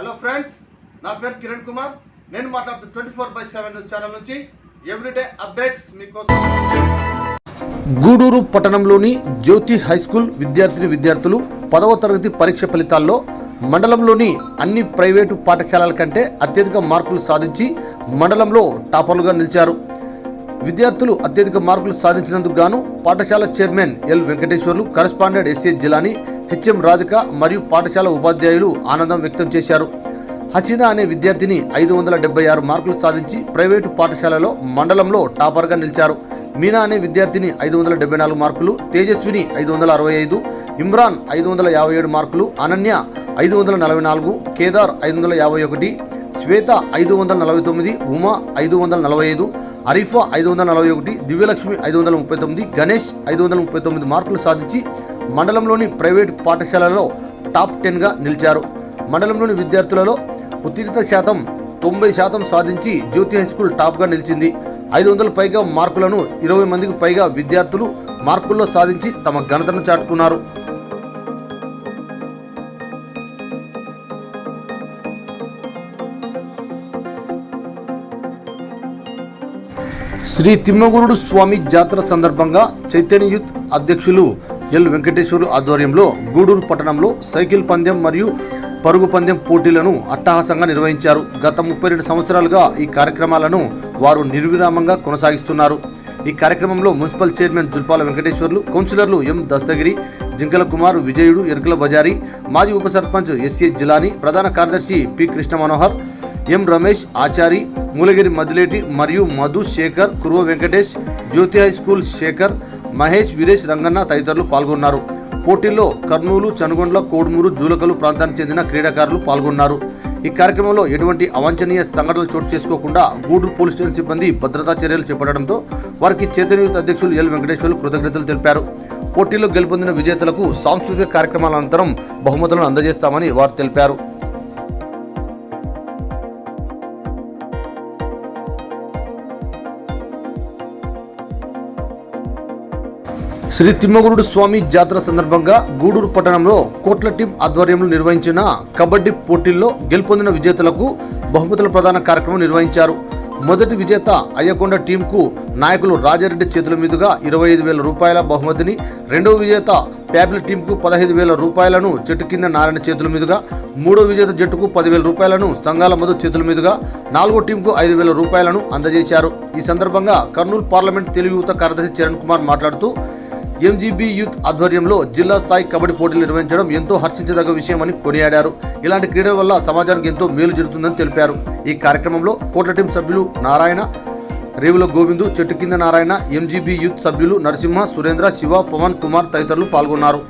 Hello friends నా పేరు కిరణ్ కుమార్. నేను మాట్లాడుతూ twenty four by seven channel నుంచి ఎవ్రీడే అప్డేట్స్ మీకోసం. గూడూరు పట్టణంలోని జ్యోతి హై స్కూల్ విద్యార్థిని విద్యార్థులు పదవ తరగతి పరీక్ష ఫలితాల్లో మండలంలోని అన్ని ప్రైవేటు పాఠశాలల కంటే అత్యధిక మార్కులు సాధించి మండలంలో టాపర్లుగా నిలిచారు. విద్యార్థులు అత్యధిక మార్కులు సాధించినందుకు గాను పాఠశాల chairman L Venkateswarlu correspondent S A Jilani H M Radhika మరియు పాఠశాల ఉపాధ్యాయులు ఆనందం వ్యక్తం చేశారు. హసీనా అనే విద్యార్థిని ఐదు వందల డెబ్బై ఆరు మార్కులు సాధించి ప్రైవేటు పాఠశాలలో మండలంలో టాపర్గా నిలిచారు. మీనా అనే విద్యార్థిని ఐదు వందల డెబ్బై నాలుగు మార్కులు తేజస్విని ఐదు వందల అరవై ఐదు ఇమ్రాన్ ఐదు వందల యాభై ఏడు మార్కులు అనన్య ఐదు వందల నలభై నాలుగు కేదార్ ఐదు వందల యాభై ఒకటి శ్వేత ఐదు వందల నలభై తొమ్మిది ఉమా ఐదు వందల నలభై ఐదు అరీఫా ఐదు వందల నలభై ఒకటి దివ్యలక్ష్మి ఐదు వందల ముప్పై తొమ్మిది గణేష్ ఐదు వందల ముప్పై తొమ్మిది మార్కులు సాధించి మండలంలోని ప్రైవేట్ పాఠశాలలో టాప్ టెన్గా నిలిచారు. మండలంలోని విద్యార్థులలో ఉత్తీర్ణత శాతం తొంభై శాతం సాధించి జ్యోతి హై స్కూల్ టాప్గా నిలిచింది. ఐదు వందల పైగా మార్కులను ఇరవై మందికి పైగా విద్యార్థులు మార్కుల్లో సాధించి తమ ఘనతను చాటుకున్నారు. శ్రీ తిమ్మగురుడు స్వామి జాతర సందర్భంగా చైతన్య యూత్ అధ్యక్షులు ఎల్ వెంకటేశ్వరు ఆధ్వర్యంలో గూడూరు పట్టణంలో సైకిల్ పందెం మరియు పరుగు పందెం పోటీలను అట్టహాసంగా నిర్వహించారు. గత ముప్పై రెండు సంవత్సరాలుగా ఈ కార్యక్రమాలను వారు నిర్విరామంగా కొనసాగిస్తున్నారు. ఈ కార్యక్రమంలో మున్సిపల్ చైర్మన్ జుల్పాల వెంకటేశ్వర్లు కౌన్సిలర్లు ఎం దస్తగిరి జింకల కుమార్ విజయుడు ఎరుకల బజారి మాజీ ఉప సర్పంచ్ ఎస్ఏ జిలాని ప్రధాన కార్యదర్శి పి కృష్ణ మనోహర్ ఎం రమేష్ ఆచారి మూలగిరి మదిలేటి మరియు మధు శేఖర్ కురువ వెంకటేష్ జ్యోతి హై స్కూల్ శేఖర్ మహేష్ వీరేష్ రంగన్న తదితరులు పాల్గొన్నారు. పోటీల్లో కర్నూలు చనుగొండ్ల కోడుమూరు జూలకలు ప్రాంతానికి చెందిన క్రీడాకారులు పాల్గొన్నారు. ఈ కార్యక్రమంలో ఎటువంటి అవాంఛనీయ సంఘటనలు చోటు చేసుకోకుండా గూడూరు పోలీస్ స్టేషన్ సిబ్బంది భద్రతా చర్యలు చేపట్టడంతో వారికి చైతన్యుత అధ్యక్షులు ఎల్ వెంకటేశ్వర్లు కృతజ్ఞతలు తెలిపారు. పోటీలో గెలుపొందిన విజేతలకు సాంస్కృతిక కార్యక్రమాల అనంతరం బహుమతులను అందజేస్తామని వారు తెలిపారు. శ్రీ తిమ్మగురుడు స్వామి జాతర సందర్భంగా గూడూరు పట్టణంలో కోట్ల టీం ఆధ్వర్యంలో నిర్వహించిన కబడ్డీ పోటీల్లో గెలుపొందిన విజేతలకు బహుమతుల ప్రదాన కార్యక్రమం నిర్వహించారు. మొదటి విజేత అయ్యకొండ టీంకు నాయకులు రాజారెడ్డి చేతుల మీదుగా ఇరవై ఐదు వేల రూపాయల బహుమతిని రెండవ విజేత ప్యాబిల్ టీంకు పదహైదు వేల రూపాయలను చెట్టు కింద నారాయణ చేతుల మీదుగా మూడో విజేత జట్టుకు పదివేల రూపాయలను సంఘాల మధు చేతుల మీదుగా నాలుగో టీంకు ఐదు వేల రూపాయలను అందజేశారు. ఈ సందర్భంగా కర్నూలు పార్లమెంట్ తెలుగు యువత కార్యదర్శి చరణ్ కుమార్ మాట్లాడుతూ ఎంజీబీ యూత్ ఆధ్వర్యంలో జిల్లా స్థాయి కబడ్డీ పోటీలు నిర్వహించడం ఎంతో హర్షించదగ్గ విషయమని కొనియాడారు. ఇలాంటి క్రీడల వల్ల సమాజానికి ఎంతో మేలు జరుగుతుందని తెలిపారు. ఈ కార్యక్రమంలో కోట్ల టీం సభ్యులు నారాయణ రేవుల గోవిందు చెట్టు కింద నారాయణ ఎంజీబీ యూత్ సభ్యులు నరసింహ సురేంద్ర శివ పవన్ కుమార్ తదితరులు పాల్గొన్నారు.